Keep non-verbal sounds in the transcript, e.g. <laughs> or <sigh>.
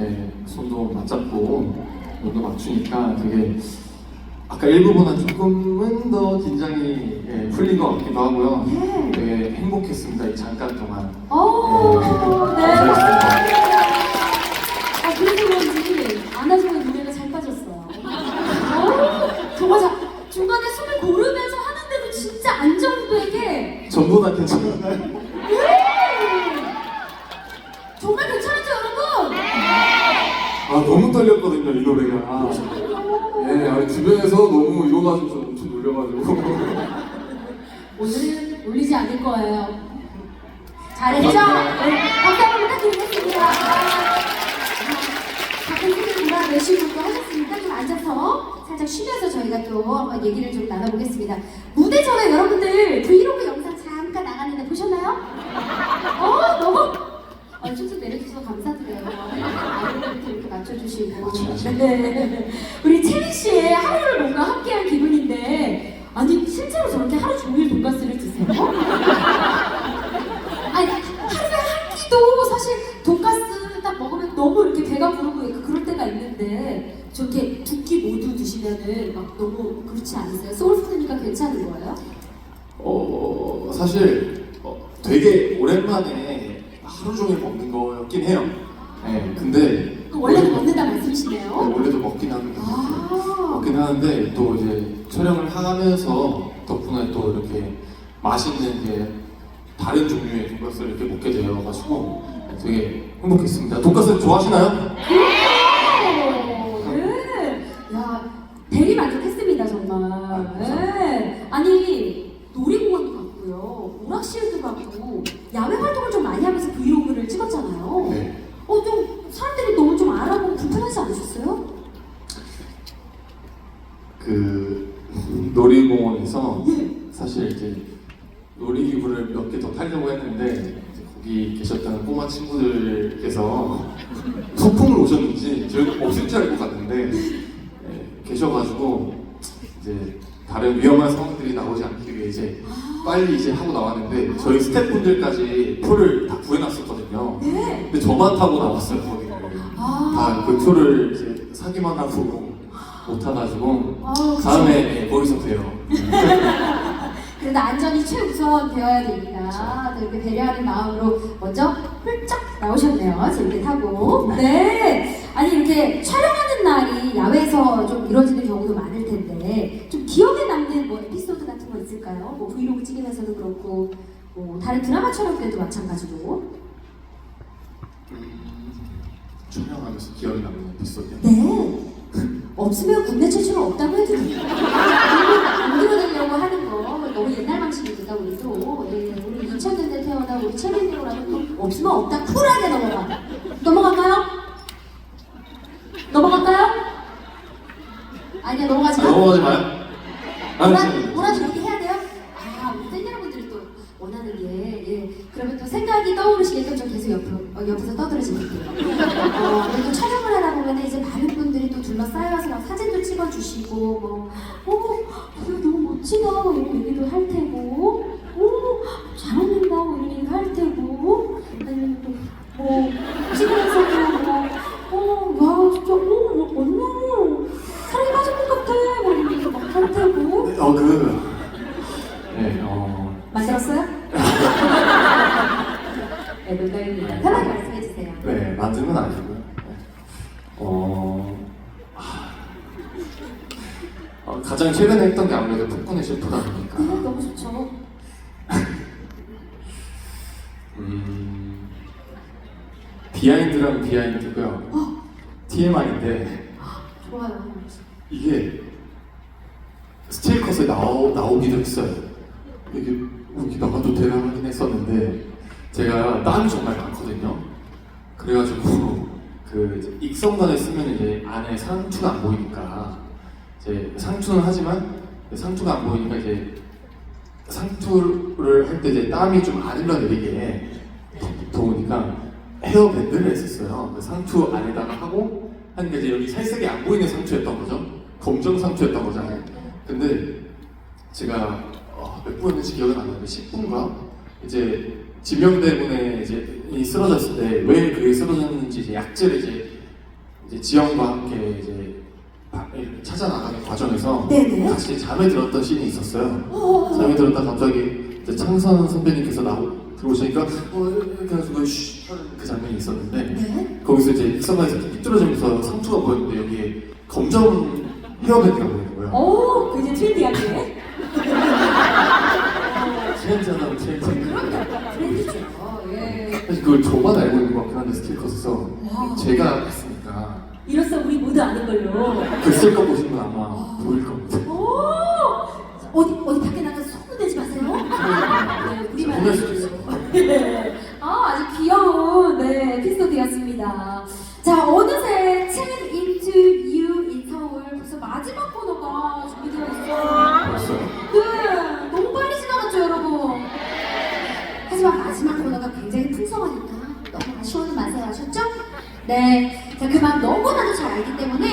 이렇게 손도 맞잡고 눈도 맞추니까 되게 아까 일부보다 조금은 더 긴장이 예, 풀린 것 같기도 하고요. 네. 되게 행복했습니다. 이 잠깐 동안. 오, 네. 감사했습니다. 아, 그래서 그런지 안아주는 노래가 잘 빠졌어요. 오, 정말 자, 중간에 숨을 고르면서 하는데도 진짜 안정되게 전부 다 괜찮아요. 아 너무 떨렸거든요 이 노래가. 예, 아니 주변에서 너무 이거 가지고 저 엄청 놀려가지고. <laughs> 오늘은 울리지 않을 거예요. 잘했죠? 네, 박수 한번 부탁드리겠습니다. 같은 팀을 몰아내시고 또 하셨으니까 좀 앉아서 살짝 쉬면서 저희가 또 한번 얘기를 좀 나눠보겠습니다. 무대 전에 여러분들 브이로그 영상 잠깐 나갔는데 보셨나요? 어, 너무 어, 춤좀 내려주셔서 감사드려요. 아이들한테 이렇게 맞춰 네. <laughs> 우리 채민 씨의 하루를 뭔가 함께한 기분인데, 아니, 실제로 저렇게 하루 종일 돈가스를 드세요? <laughs> 아니, 하루에 한 끼도 사실 돈가스 딱 먹으면 너무 이렇게 배가 부르고 그럴 때가 있는데, 저렇게 두 끼 모두 드시면은 막 너무 그렇지 않으세요? 소울푸드니까 괜찮은 거예요? 어 사실 어, 되게 오랜만에 하루 종일 먹는 거였긴 해요. 네, 근데 그 원래도 먹는다 네, 말씀이시네요? 원래도 먹긴 하거든요. 아, 먹긴 하는데 또 이제 촬영을 하면서 덕분에 또 이렇게 맛있는 이제 다른 종류의 돈가스를 이렇게 먹게 되어가지고 되게 행복했습니다. 돈가스 좋아하시나요? 네. 야, 대리 만족했습니다, 정말. 네. 아니, 놀이공원도 갔고요. 오락실도 갔고, 야외 활동을 좀 많이 하면서 브이로그를 찍었잖아요. 네. 어, 좀, 사람들이 너무 좀 알아보고 불편하지 않으셨어요? 그 놀이공원에서 예. 사실 이제 놀이기구를 몇 개 더 타려고 했는데 거기 계셨던 꼬마 친구들께서 소풍을 오셨는지 저희도 없을 줄 알고 갔는데 예, 계셔가지고 이제 다른 위험한 상황들이 나오지 않기 위해 이제 빨리 이제 하고 나왔는데 저희 스태프분들까지 표를 다 구해놨었거든요. 네. 근데 저만 타고 나왔어요 거기를. 아, 다그 표를 이제 사기만 하고 못 타가지고 아, 그쵸. 다음에 거기서 봬요. <laughs> 그래도 안전이 최우선 되어야 되니까 또 이렇게 배려하는 마음으로 먼저 훌쩍 나오셨네요. 재밌게 타고. 네. 아니 이렇게 촬영하는 날이 야외에서 좀 이루어지는 경우도 많을 텐데 좀 기억에 남는 뭐 에피소드 같은 거 있을까요? 뭐 브이로그 찍으면서도 그렇고 뭐 다른 드라마 촬영 때도 마찬가지로. 촬영하면서 기억에 남는 에피소드. 네. 없으면 국내 최초로 없다고 해도 돼요. 안 들어내려고 하는 거 너무 옛날 방식이니까 우리도 예, 우리 2000년대 태어난 우리 최민호라고 또 없으면 없다 쿨하게 넘어가. 넘어갈까요? 넘어갈까요? 아니야 넘어가지 아, 마. 넘어가지 마요. 아, 뭐라. 뭐라도 얘기 해야 돼요? 아, 우리 팬 여러분들이 또 원하는 게, 예. 그러면 또 생각이 떠오르시게끔 저 계속 옆으로, 어, 옆에서 떠들어질게요. 어, 그리고 촬영을 하다 보면 이제 많은 또 둘러싸여서 막 사진도 찍어주시고, 뭐, 어, 이거 너무 멋지다, 뭐 이런 얘기도 할 테고, 오, 잘 어울린다, 뭐 이런 얘기도 할 테고, 아니면 또, 뭐, 찍으면서도 뭐, 어, 와, 진짜, 오, 언니, 살이 빠질 것 같아, 뭐 이런 얘기도 막 할 테고. 어, 그. 네, 어. 만들었어요? <laughs> 네, 농담입니다. 편하게 말씀해 주세요. 네, 만드는 아니고요. 네. 어. 아, 어, 가장 최근에 했던 게 아무래도 폭군의 셰프다 보니까. 네, 너무 좋죠. 음. 비하인드랑 비하인드고요. 어, TMI인데 좋아요. 이게 스틸 컷에 나오, 나오기도 했어요. 이게 어, 이게 나가도 되나 하긴 했었는데 제가 땀이 정말 많거든요. 그래가지고 <laughs> 그 이제 익성관을 쓰면 이제 안에 상추가 안 보이니까 이제 상추는 하지만 상추가 안 보이니까 이제 상추를 할 때 이제 땀이 좀 안 흘러내리게 더- 더우니까 헤어밴드를 했었어요. 그 상추 안에다가 하고 하니까 이제 여기 살색이 안 보이는 상추였던 거죠. 검정 상추였던 거잖아요. 근데 제가 어, 몇 분인지 기억은 안 나는데 10분가 이제 지명 때문에 이제 쓰러졌을 때 왜 그게 쓰러졌는지 이제 약재를 이제 이제 지영과 함께 이제 찾아 나가는 과정에서 네네. 같이 잠에 들었던 씬이 있었어요. 어, 잠에 들었다 갑자기 이제 창선 선배님께서 나오 들어오시니까 어 이렇게 해가지고 쉬 하는 그 장면이 있었는데 네. 거기서 이제 익선에서 삐뚤어지면서 상처가 보였는데 여기에 검정 헤어밴드가 보이는 거예요. 오, 그 이제 트렌디하게. 트렌드하다면 트렌드. 트렌디죠. 예. 사실 그걸 저만 알고 있는 것 같긴 한데 스틸컷에서 와. 제가 했으니까 이로써 우리 모두 아는 걸로. 그 쓸거 보시면 아마 보일 겁니다. 오! 어디, 어디 밖에 나가서 소문 내지 마세요. 네, 우리만. 보낼 수도 있어요. 네. 아, 아주 귀여운, 네, 에피소드였습니다. 자, 어느새 Chain into You in 서울 벌써 마지막 코너가 준비되어 있어요. 벌써요? 네, 너무 빨리 지나갔죠, 여러분. 하지만 마지막 코너가 굉장히 풍성하니까 너무 아쉬워는 마세요. 아셨죠? 네.